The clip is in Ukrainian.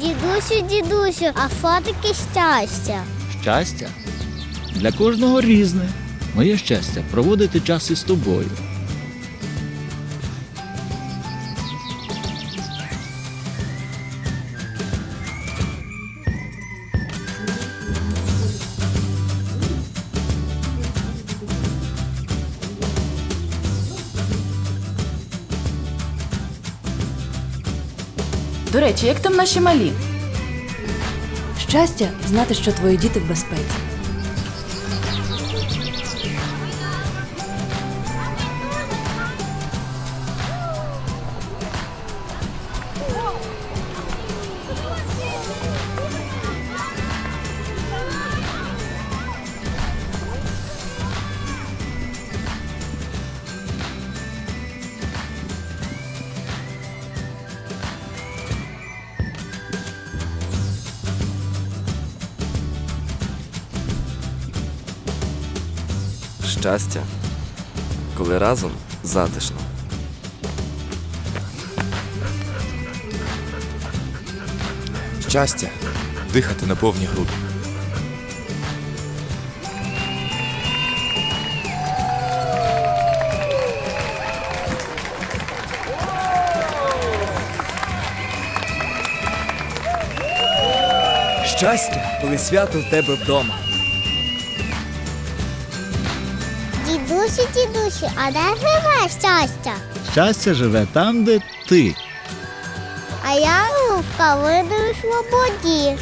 Дідусю, дідусю, а що таке щастя? Щастя для кожного різне. Моє щастя проводити час із тобою. До речі, як там наші малі? Щастя знати, що твої діти в безпеці. Щастя, коли разом затишно. Щастя дихати на повні груди. Щастя, коли свято в тебе вдома. Дідусю, дідусі, а де живе щастя? Щастя живе там, де ти. А я в калиновій свободі.